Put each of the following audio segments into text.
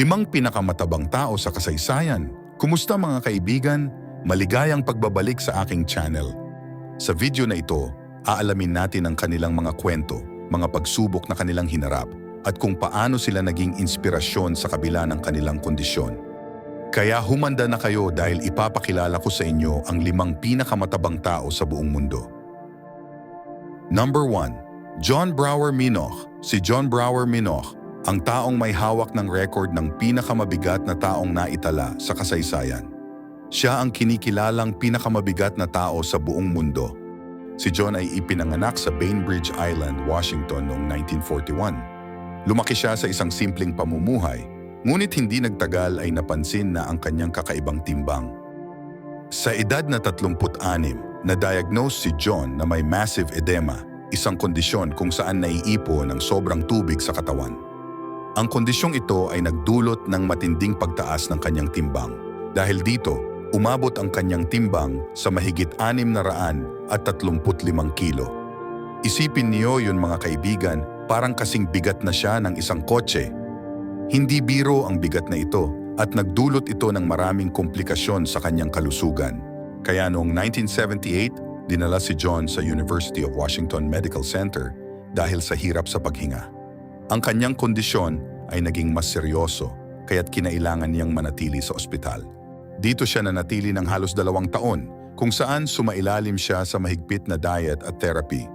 Limang pinakamatabang tao sa kasaysayan. Kumusta mga kaibigan? Maligayang pagbabalik sa aking channel. Sa video na ito, aalamin natin ang kanilang mga kwento, mga pagsubok na kanilang hinarap, at kung paano sila naging inspirasyon sa kabila ng kanilang kondisyon. Kaya humanda na kayo dahil ipapakilala ko sa inyo ang limang pinakamatabang tao sa buong mundo. Number 1. John Brower Minoch. Si John Brower Minoch, ang taong may hawak ng record ng pinakamabigat na taong naitala sa kasaysayan. Siya ang kinikilalang pinakamabigat na tao sa buong mundo. Si John ay ipinanganak sa Bainbridge Island, Washington noong 1941. Lumaki siya sa isang simpleng pamumuhay, ngunit hindi nagtagal ay napansin na ang kanyang kakaibang timbang. Sa edad na 36, na-diagnose si John na may massive edema, isang kondisyon kung saan naiipo ng sobrang tubig sa katawan. Ang kondisyong ito ay nagdulot ng matinding pagtaas ng kanyang timbang. Dahil dito, umabot ang kanyang timbang sa mahigit 635 kilo. Isipin niyo yun mga kaibigan, parang kasing bigat na siya ng isang kotse. Hindi biro ang bigat na ito at nagdulot ito ng maraming komplikasyon sa kanyang kalusugan. Kaya noong 1978, dinala si John sa University of Washington Medical Center dahil sa hirap sa paghinga. Ang kanyang kondisyon ay naging mas seryoso kaya't kinailangan niyang manatili sa ospital. Dito siya nanatili ng halos dalawang taon kung saan sumailalim siya sa mahigpit na diet at therapy.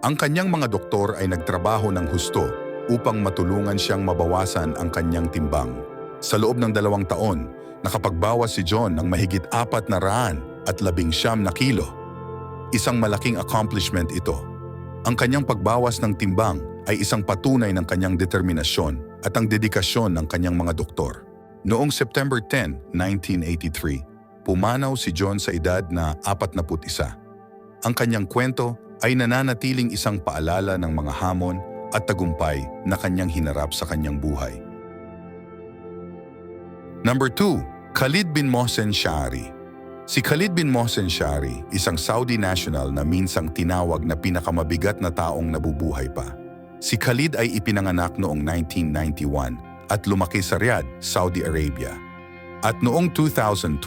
Ang kanyang mga doktor ay nagtrabaho ng husto upang matulungan siyang mabawasan ang kanyang timbang. Sa loob ng dalawang taon, nakapagbawas si John ng mahigit apat na raan at labing siyam na kilo. Isang malaking accomplishment ito. Ang kanyang pagbawas ng timbang ay isang patunay ng kanyang determinasyon at ang dedikasyon ng kanyang mga doktor. Noong September 10, 1983, pumanaw si John sa edad na 41. Ang kanyang kwento ay nananatiling isang paalala ng mga hamon at tagumpay na kanyang hinarap sa kanyang buhay. Number 2, Khalid bin Mohsen Shari. Si Khalid bin Mohsen Shari, isang Saudi national na minsang tinawag na pinakamabigat na taong nabubuhay pa. Si Khalid ay ipinanganak noong 1991 at lumaki sa Riyadh, Saudi Arabia. At noong 2012,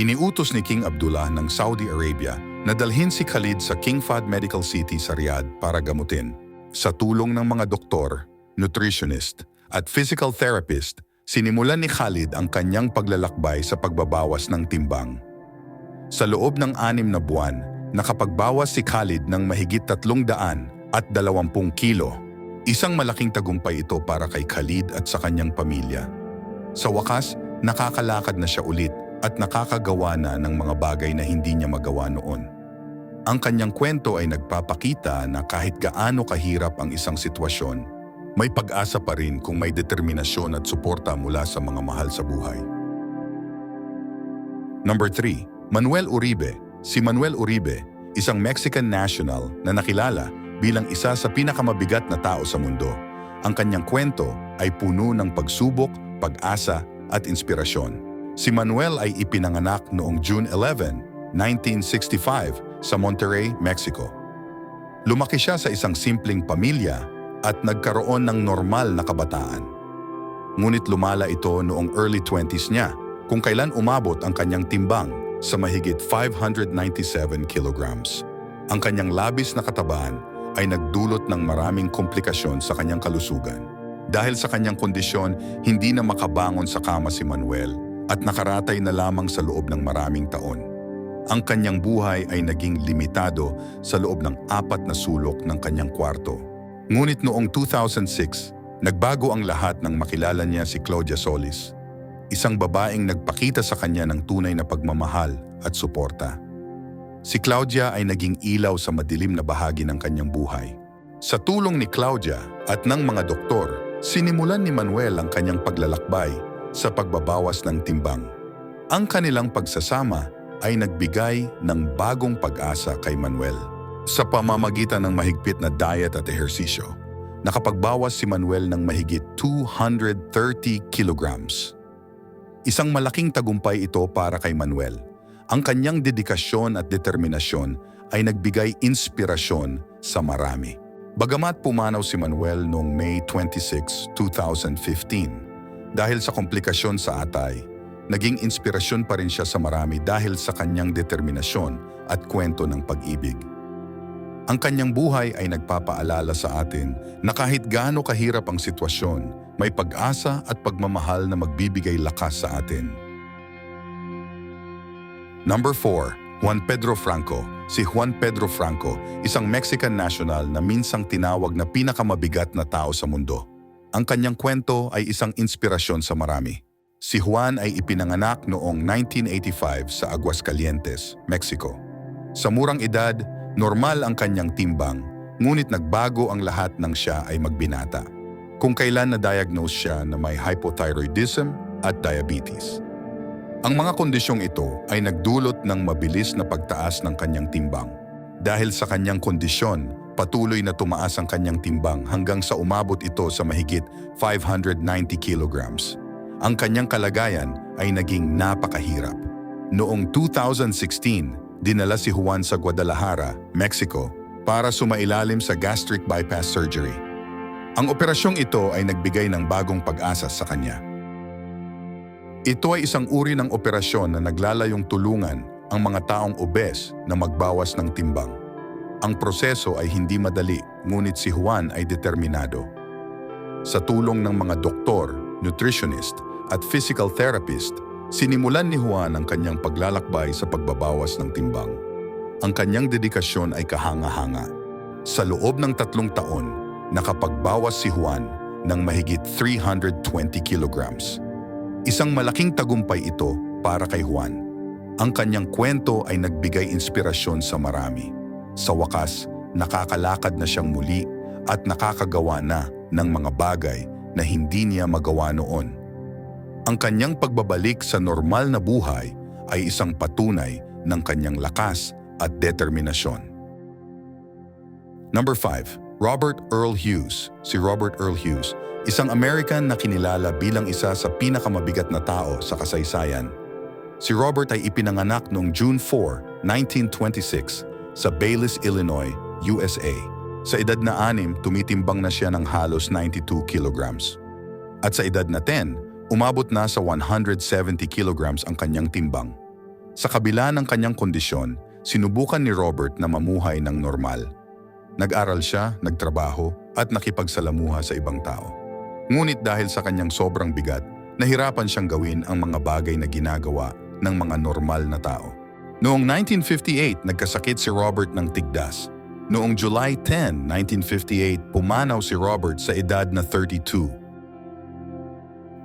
iniutos ni King Abdullah ng Saudi Arabia na dalhin si Khalid sa King Fahd Medical City sa Riyadh para gamutin. Sa tulong ng mga doktor, nutritionist, at physical therapist, sinimulan ni Khalid ang kanyang paglalakbay sa pagbabawas ng timbang. Sa loob ng anim na buwan, nakapagbawas si Khalid ng mahigit tatlong daan at dalawampung kilo. Isang malaking tagumpay ito para kay Khalid at sa kanyang pamilya. Sa wakas, nakakalakad na siya ulit at nakakagawa na ng mga bagay na hindi niya magawa noon. Ang kanyang kwento ay nagpapakita na kahit gaano kahirap ang isang sitwasyon, may pag-asa pa rin kung may determinasyon at suporta mula sa mga mahal sa buhay. Number 3, Manuel Uribe. Si Manuel Uribe, isang Mexican national na nakilala bilang isa sa pinakamabigat na tao sa mundo. Ang kanyang kwento ay puno ng pagsubok, pag-asa at inspirasyon. Si Manuel ay ipinanganak noong June 11, 1965 sa Monterrey, Mexico. Lumaki siya sa isang simpleng pamilya at nagkaroon ng normal na kabataan. Ngunit lumala ito noong early 20s niya kung kailan umabot ang kanyang timbang sa mahigit 597 kilograms. Ang kanyang labis na katabaan ay nagdulot ng maraming komplikasyon sa kanyang kalusugan. Dahil sa kanyang kondisyon, hindi na makabangon sa kama si Manuel at nakaratay na lamang sa loob ng maraming taon. Ang kanyang buhay ay naging limitado sa loob ng apat na sulok ng kanyang kwarto. Ngunit noong 2006, nagbago ang lahat nang makilala niya si Claudia Solis, isang babaeng nagpakita sa kanya ng tunay na pagmamahal at suporta. Si Claudia ay naging ilaw sa madilim na bahagi ng kanyang buhay. Sa tulong ni Claudia at ng mga doktor, sinimulan ni Manuel ang kanyang paglalakbay sa pagbabawas ng timbang. Ang kanilang pagsasama ay nagbigay ng bagong pag-asa kay Manuel. Sa pamamagitan ng mahigpit na diet at ehersisyo, nakapagbawas si Manuel ng mahigit 230 kilograms. Isang malaking tagumpay ito para kay Manuel. Ang kanyang dedikasyon at determinasyon ay nagbigay inspirasyon sa marami. Bagamat pumanaw si Manuel noong May 26, 2015, Dahil sa komplikasyon sa atay, naging inspirasyon pa rin siya sa marami dahil sa kanyang determinasyon at kwento ng pag-ibig. Ang kanyang buhay ay nagpapaalala sa atin na kahit gaano kahirap ang sitwasyon, may pag-asa at pagmamahal na magbibigay lakas sa atin. Number 4. Juan Pedro Franco. Si Juan Pedro Franco, isang Mexican national na minsang tinawag na pinakamabigat na tao sa mundo. Ang kanyang kwento ay isang inspirasyon sa marami. Si Juan ay ipinanganak noong 1985 sa Aguascalientes, Mexico. Sa murang edad, normal ang kanyang timbang, ngunit nagbago ang lahat ng siya ay magbinata. Kung kailan na-diagnose siya na may hypothyroidism at diabetes. Ang mga kondisyong ito ay nagdulot ng mabilis na pagtaas ng kanyang timbang. Dahil sa kanyang kondisyon, patuloy na tumaas ang kanyang timbang hanggang sa umabot ito sa mahigit 590 kilograms. Ang kanyang kalagayan ay naging napakahirap. Noong 2016, dinala si Juan sa Guadalajara, Mexico, para sumailalim sa gastric bypass surgery. Ang operasyong ito ay nagbigay ng bagong pag-asa sa kanya. Ito ay isang uri ng operasyon na naglalayong tulungan ang mga taong obes na magbawas ng timbang. Ang proseso ay hindi madali, ngunit si Juan ay determinado. Sa tulong ng mga doktor, nutritionist at physical therapist, sinimulan ni Juan ang kanyang paglalakbay sa pagbabawas ng timbang. Ang kanyang dedikasyon ay kahanga-hanga. Sa loob ng tatlong taon, nakapagbawas si Juan ng mahigit 320 kilograms. Isang malaking tagumpay ito para kay Juan. Ang kanyang kwento ay nagbigay inspirasyon sa marami. Sa wakas, nakakalakad na siyang muli at nakakagawa na ng mga bagay na hindi niya magawa noon. Ang kanyang pagbabalik sa normal na buhay ay isang patunay ng kanyang lakas at determinasyon. Number 5. Robert Earl Hughes. Si Robert Earl Hughes, isang American na kinilala bilang isa sa pinakamabigat na tao sa kasaysayan. Si Robert ay ipinanganak noong June 4, 1926 sa Baylis, Illinois, USA. Sa edad na anim, tumitimbang na siya ng halos 92 kilograms. At sa edad na 10, umabot na sa 170 kilograms ang kanyang timbang. Sa kabila ng kanyang kondisyon, sinubukan ni Robert na mamuhay ng normal. Nag-aral siya, nagtrabaho, at nakipagsalamuha sa ibang tao. Ngunit dahil sa kanyang sobrang bigat, nahirapan siyang gawin ang mga bagay na ginagawa ng mga normal na tao. Noong 1958, nagkasakit si Robert ng tigdas. Noong July 10, 1958, pumanaw si Robert sa edad na 32.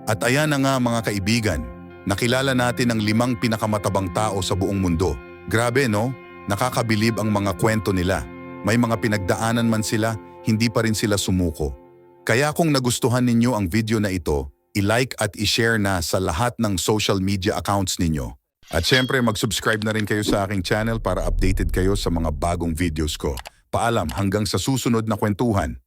At ayan na nga mga kaibigan, nakilala natin ang limang pinakamatabang tao sa buong mundo. Grabe no? Nakakabilib ang mga kwento nila. May mga pinagdaanan man sila, hindi pa rin sila sumuko. Kaya kung nagustuhan ninyo ang video na ito, i-like at i-share na sa lahat ng social media accounts ninyo. At syempre mag-subscribe na rin kayo sa aking channel para updated kayo sa mga bagong videos ko. Paalam hanggang sa susunod na kwentuhan.